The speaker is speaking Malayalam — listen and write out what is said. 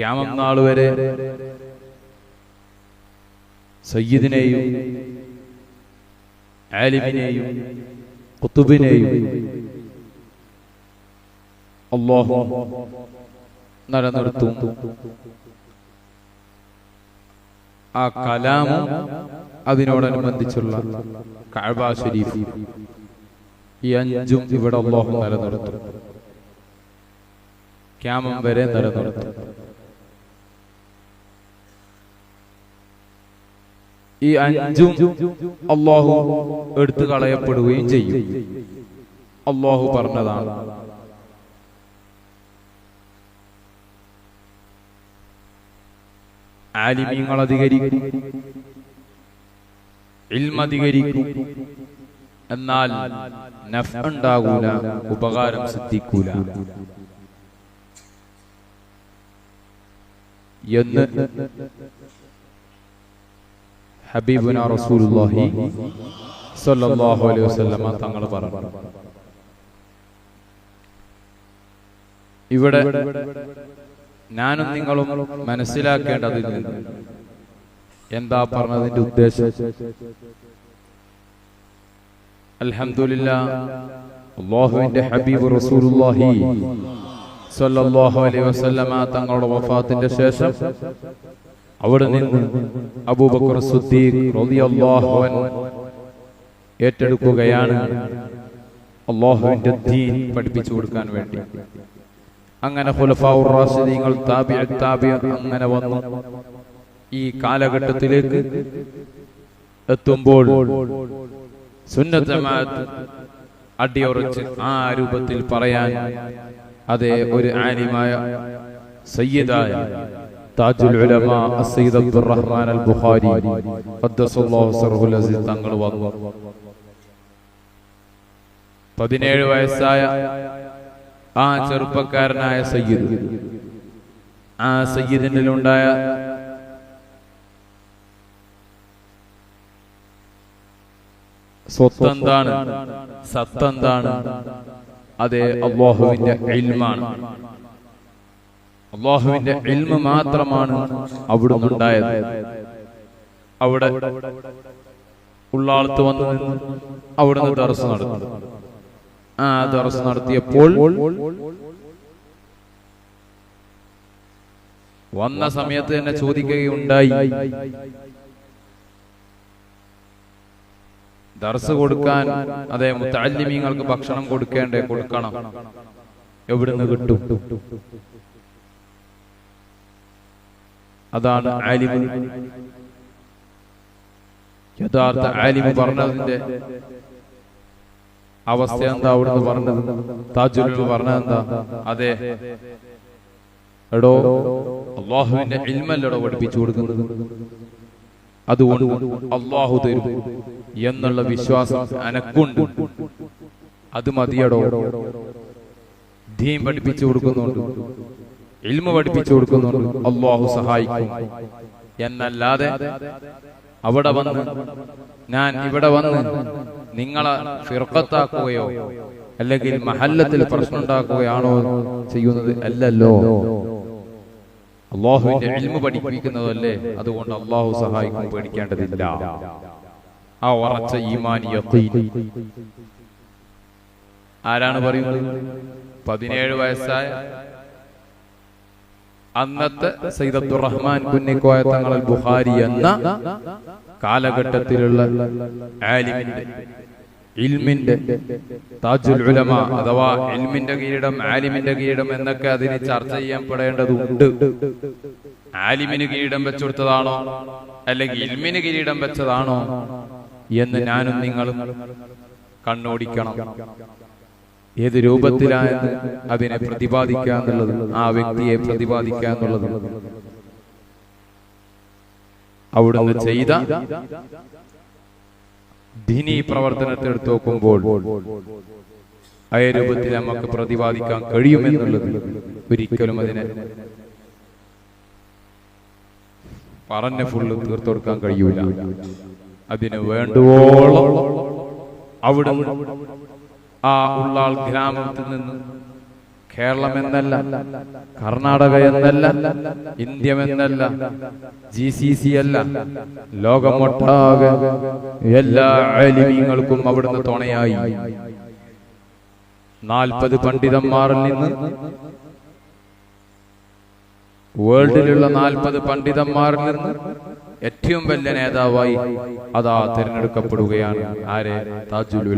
ക്യാമം നാൾ വരെ സയ്യിദിനെയും ആലിമിനെയും കുത്തുബിനെയും അള്ളാഹു നിലനിർത്തും ആ കലാമും അതിനോടനുബന്ധിച്ചുള്ള കഅബ ഷരീഫ് ഈ അഞ്ചും ഇവിടെ അള്ളാഹു നിലനിർത്തും ക്യാമം വരെ നിലനിർത്തും ഈ അഞ്ചും അള്ളാഹു എടുത്തു കളയപ്പെടുകയും ചെയ്യും. അള്ളാഹു പറഞ്ഞതാണ്. ആലിമീങ്ങൾ അധികരിക്കും. ഇൽമധികരിക്കും എന്നാൽ നഫ് ഉണ്ടാകൂല ഉപകാരം സിദ്ധിക്കൂല. എന്ന് ഹബീബുന റസൂലുള്ളാഹി സ്വല്ലല്ലാഹു അലൈഹി വസല്ലമ തങ്ങൾ പറഞ്ഞു. ഇവിടെ ഞാനും നിങ്ങളും മനസ്സിലാക്കേണ്ടതിൽ നിന്ന് എന്താ പറഞ്ഞതിന്റെ ഉദ്ദേശം? അലഹമുല്ലാഹുവിന്റെ അള്ളാഹുവിന്റെ ഹബീബ് റസൂലുള്ളാഹി സ്വല്ലല്ലാഹു അലൈഹി വസല്ലമ തങ്ങളുടെ വഫാത്തിന്റെ ശേഷം അവിടെ നിന്ന് അബൂബക്കർ ഏറ്റെടുക്കുകയാണ് അള്ളാഹുവിന്റെ ദീൻ പഠിപ്പിച്ചു കൊടുക്കാൻ വേണ്ടി. അങ്ങനെ ഖുലഫാഉർ റാഷിദീങ്ങൾ താബിഅ താബിഅ അങ്ങനെ വന്നു. ഈ കാലഘട്ടത്തിലേക്ക് എത്തുമ്പോൾ സുന്നത്തമാത്ത് അടിയുറച്ച് ആ രൂപത്തിൽ പറയാൻ അതേ ഒരു ആനിമായ സയ്യിദായ താജുൽ ഉലമ അസീദ് അബ്ദുർ റഹ്മാൻ അൽ ബുഖാരി ഖദ്ദസല്ലാഹു സർഹുൽ അസീസ് തങ്ങൾ വന്നു. പതിനേഴ് വയസ്സായ ആ ചെറുപ്പക്കാരനായ സയ്യിദ്. ആ സയ്യിദിനുണ്ടായ സ്വത്തെന്താണ്? സത്തെന്താണ്? അതെ അള്ളാഹുവിന്റെ ഇൽമാണ്. അള്ളാഹുവിന്റെ എൽമ മാത്രമാണ് അവിടെ ഉണ്ടായത്. അവിടെ ഉള്ളാളത്ത് വന്നു നിന്ന് അവിടുന്ന് ദർസ് നടത്തി. ആ ദർസ് നടത്തിയപ്പോൾ വന്ന സമയത്ത് തന്നെ ചോദിക്കുകയുണ്ടായി. ദർസ് കൊടുക്കാൻ അതെ മുത്താലിമീങ്ങൾക്ക് ഭക്ഷണം കൊടുക്കേണ്ടേ കൊടുക്കണം. എവിടുന്ന് കിട്ടും? അതാണ് ആലിമു യഥാർത്ഥ ആലിമു പറഞ്ഞതിന്റെ അവസ്ഥ എന്താ അവിടുന്ന് പറഞ്ഞത്? താജുൽ പറഞ്ഞത് എന്താ? അതെ. എടോ അള്ളാഹുവിന്റെ ഇൽമല്ലടോ പഠിപ്പിച്ചു കൊടുക്കുന്നത്. അതുകൊണ്ട് അള്ളാഹു തരും എന്നുള്ള വിശ്വാസം അനക്കുണ്ട്. അത് മതിയടോ? ധീം പഠിപ്പിച്ചു കൊടുക്കുന്നുണ്ട്. ഇൽമ പഠിപ്പിച്ചു കൊടുക്കുന്നുണ്ട്. അള്ളാഹു സഹായിക്കും. എന്നല്ലാതെ അവിടെ വന്ന് ഞാൻ ഇവിടെ വന്ന് നിങ്ങളെ ഫിർക്കത്താക്കുകയോ അല്ലെങ്കിൽ മഹല്ലത്തിൽ പ്രശ്നം ഉണ്ടാക്കുകയാണോ ചെയ്യുന്നത് അല്ലല്ലോ. അള്ളാഹുവിന്റെ ഇൽമ പഠിപ്പിക്കുന്നതല്ലേ? അതുകൊണ്ട് അള്ളാഹു സഹായിക്കും പേടിക്കേണ്ടതില്ല. ആ ഉറച്ച ഈമാൻ യഖീൻ ആരാണ് പറയുന്നത്? പതിനേഴ് വയസ്സായ അന്നത്തെ സയ്യിദ് അബ്ദുറഹ്മാൻ കുന്നിക്കോയ തങ്ങൾ ബുഹാരി എന്ന കാലഘട്ടത്തിലുള്ള ആലിമിന്റെ ഇൽമിന്റെ താജുൽ ഉലമ അഥവാ ഇൽമിന്റെ കിരീടം ആലിമിന്റെ കിരീടം എന്നൊക്കെ അതിന് ചർച്ച ചെയ്യപ്പെടേണ്ടതുണ്ട് ആലിമിന് കിരീടം വെച്ചുകൊടുത്തതാണോ അല്ലെങ്കിൽ ഇൽമിന് കിരീടം വെച്ചതാണോ എന്ന് ഞാനും നിങ്ങളും കണ്ണോടിക്കണം. ഏത് രൂപത്തിലായെന്ന് അതിനെ പ്രതിപാദിക്കുക എന്നുള്ളത്? ആ വ്യക്തിയെ പ്രതിപാദിക്കുക എന്നുള്ളത്. അവിടുന്ന് ചെയ്ത ദിനി പ്രവർത്തനത്തെ എടുത്തു നോക്കുമ്പോൾ ആ രൂപത്തിൽ നമുക്ക് പ്രതിപാദിക്കാൻ കഴിയുമെന്നുള്ളത് ഒരിക്കലും അതിനെ പറഞ്ഞ ഫുള്ള് തീർത്തൊടുക്കാൻ കഴിയൂല. അതിന് വേണ്ടുവോളം അവിടെ ആ ഉള്ളാൾ ഗ്രാമത്തിൽ നിന്ന് കേരളം എന്നല്ല കർണാടക എന്നല്ല ഇന്ത്യ എന്നല്ല ജി സി സി അല്ല ലോകമൊട്ടാകെ എല്ലാ ആലിമീങ്ങൾക്കും അവിടുന്ന് തുണയായി. നാൽപ്പത് പണ്ഡിതന്മാരിൽ നിന്ന് വേൾഡിലുള്ള നാൽപ്പത് പണ്ഡിതന്മാരിൽ നിന്ന് ഏറ്റവും വലിയ നേതാവായി അതാ തിരഞ്ഞെടുക്കപ്പെടുകയാണ്. ആരെ? താജുൽ